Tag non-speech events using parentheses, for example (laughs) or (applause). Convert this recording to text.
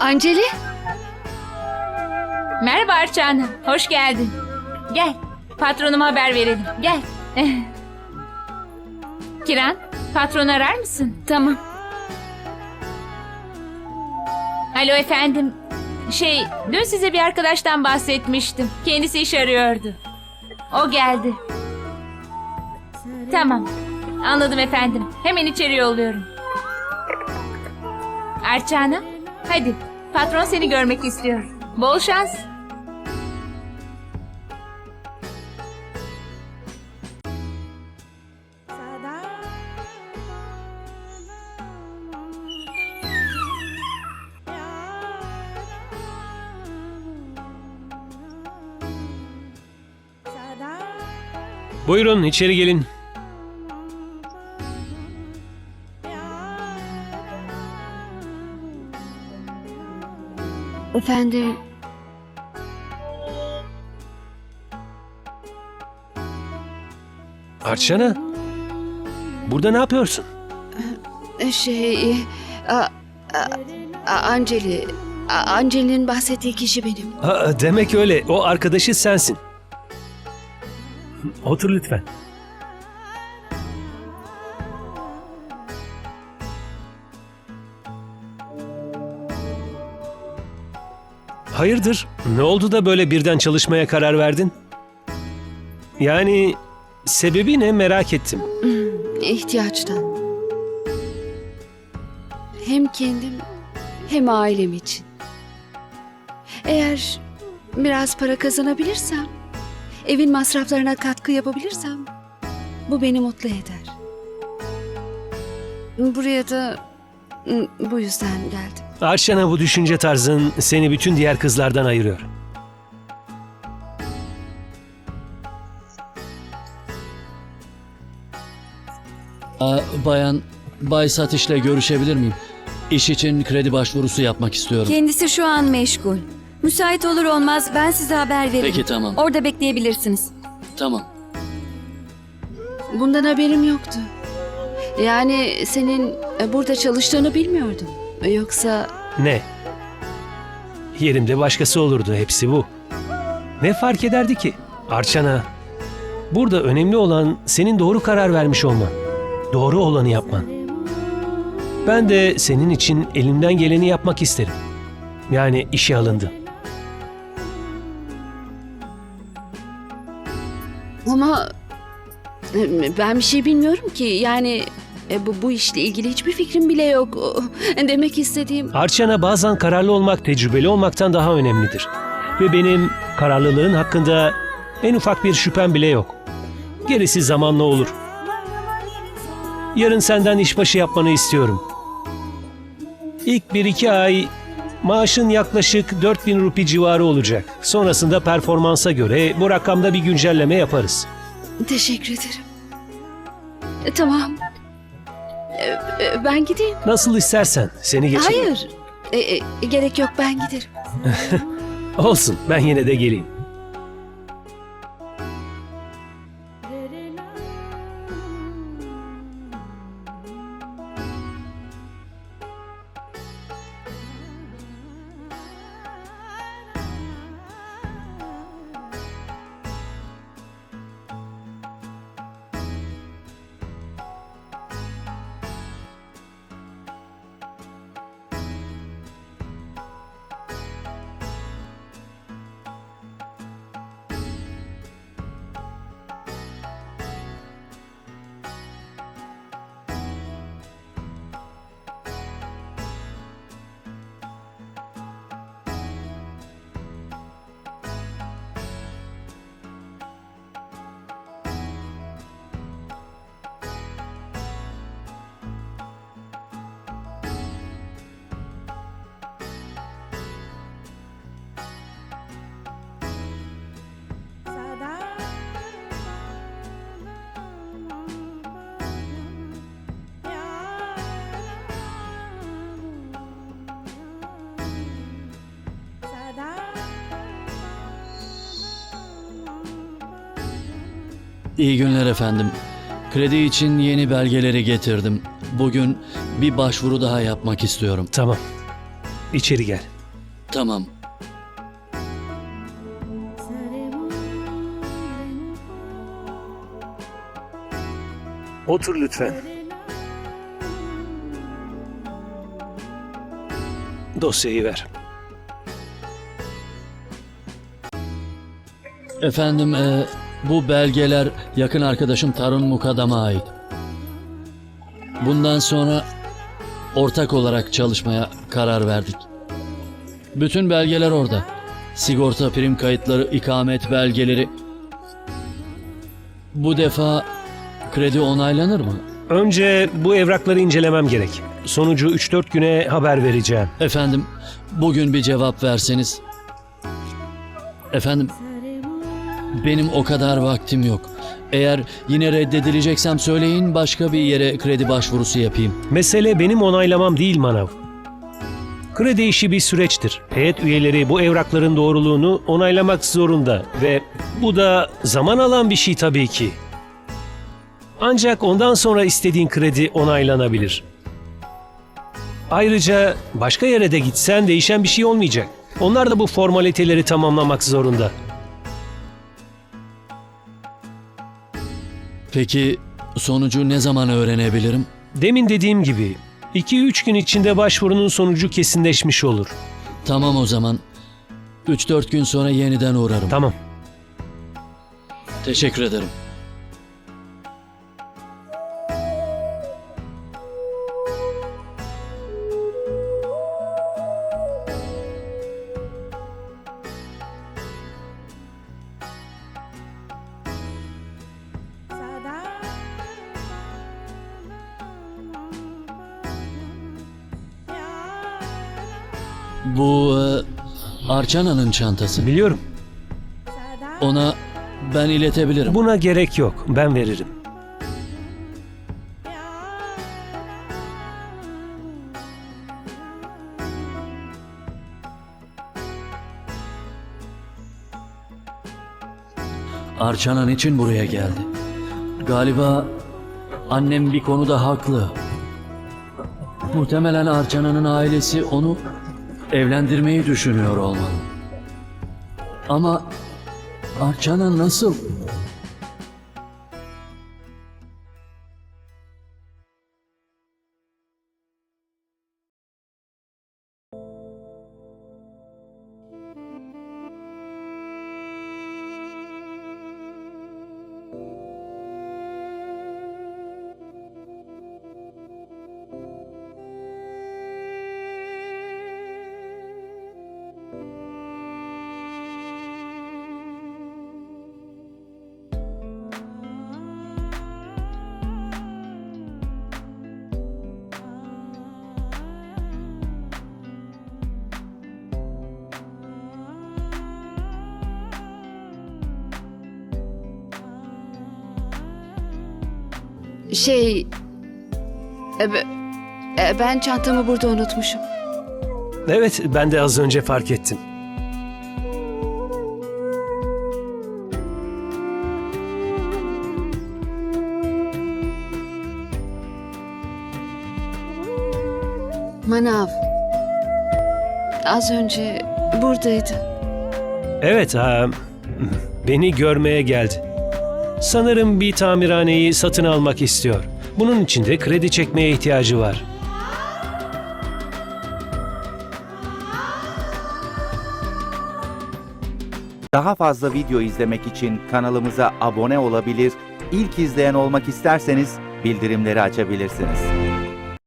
Anceli? Merhaba Arçan. Hoş geldin. Gel. Patronuma haber verelim. Gel. (laughs) Kiran, patron arar mısın? Tamam. Alo efendim. Şey, dün size bir arkadaştan bahsetmiştim. Kendisi iş arıyordu. O geldi. Tamam. Anladım efendim. Hemen içeri yolluyorum. Arçana, hadi. Patron seni görmek istiyor. Bol şans. Buyurun içeri gelin. Efendim. Arçana. Burada ne yapıyorsun? Şey... A, a, a, Anceli. A, Anceli'nin bahsettiği kişi benim. Aa, demek öyle. O arkadaşı sensin. Otur lütfen. Hayırdır? Ne oldu da böyle birden çalışmaya karar verdin? Yani sebebi ne merak ettim. (clears throat) İhtiyaçtan. Hem kendim hem ailem için. Eğer biraz para kazanabilirsem, evin masraflarına katkı yapabilirsem bu beni mutlu eder. Buraya da bu yüzden geldim. Arşana bu düşünce tarzın seni bütün diğer kızlardan ayırıyor. Aa, bayan Bay Satiş'le görüşebilir miyim? İş için kredi başvurusu yapmak istiyorum. Kendisi şu an meşgul. Müsait olur olmaz ben size haber veririm. Peki tamam. Orada bekleyebilirsiniz. Tamam. Bundan haberim yoktu. Yani senin e, burada çalıştığını bilmiyordum. Yoksa Ne? Yerimde başkası olurdu hepsi bu. Ne fark ederdi ki? Arçana. Burada önemli olan senin doğru karar vermiş olman. Doğru olanı yapman. Ben de senin için elimden geleni yapmak isterim. Yani işe alındı. Ama e, ben bir şey bilmiyorum ki. Yani e, bu, bu işle ilgili hiçbir fikrim bile yok. Demek istediğim... Arçana bazen kararlı olmak tecrübeli olmaktan daha önemlidir. Ve benim kararlılığın hakkında en ufak bir şüphem bile yok. Gerisi zamanla olur. Yarın senden işbaşı yapmanı istiyorum. İlk bir iki ay maaşın yaklaşık 4000 rupi civarı olacak. Sonrasında performansa göre bu rakamda bir güncelleme yaparız. Teşekkür ederim. E, tamam. E, e, ben gideyim. Nasıl istersen seni geçir. Hayır. E, e, gerek yok ben giderim. (laughs) Olsun ben yine de geleyim. İyi günler efendim. Kredi için yeni belgeleri getirdim. Bugün bir başvuru daha yapmak istiyorum. Tamam. İçeri gel. Tamam. Otur lütfen. Dosyayı ver. Efendim e, bu belgeler yakın arkadaşım Tarun Mukadam'a ait. Bundan sonra ortak olarak çalışmaya karar verdik. Bütün belgeler orada. Sigorta prim kayıtları, ikamet belgeleri. Bu defa kredi onaylanır mı? Önce bu evrakları incelemem gerek. Sonucu 3-4 güne haber vereceğim. Efendim, bugün bir cevap verseniz. Efendim, benim o kadar vaktim yok. Eğer yine reddedileceksem söyleyin başka bir yere kredi başvurusu yapayım. Mesele benim onaylamam değil Manav. Kredi işi bir süreçtir. Heyet üyeleri bu evrakların doğruluğunu onaylamak zorunda ve bu da zaman alan bir şey tabii ki. Ancak ondan sonra istediğin kredi onaylanabilir. Ayrıca başka yere de gitsen değişen bir şey olmayacak. Onlar da bu formaliteleri tamamlamak zorunda. Peki sonucu ne zaman öğrenebilirim? Demin dediğim gibi 2-3 gün içinde başvurunun sonucu kesinleşmiş olur. Tamam o zaman. 3-4 gün sonra yeniden uğrarım. Tamam. Teşekkür ederim. Bu e, Arçana'nın çantası. Biliyorum. Ona ben iletebilirim. Buna gerek yok. Ben veririm. Arçanan için buraya geldi. Galiba annem bir konuda haklı. Muhtemelen Arçana'nın ailesi onu evlendirmeyi düşünüyor olmalı. Ama Arçana nasıl? Şey... e, e, Ben çantamı burada unutmuşum. Evet, ben de az önce fark ettim. Manav. Az önce buradaydı. Evet, ha, beni görmeye geldi. Sanırım bir tamirhaneyi satın almak istiyor. Bunun için de kredi çekmeye ihtiyacı var. Daha fazla video izlemek için kanalımıza abone olabilir, ilk izleyen olmak isterseniz bildirimleri açabilirsiniz.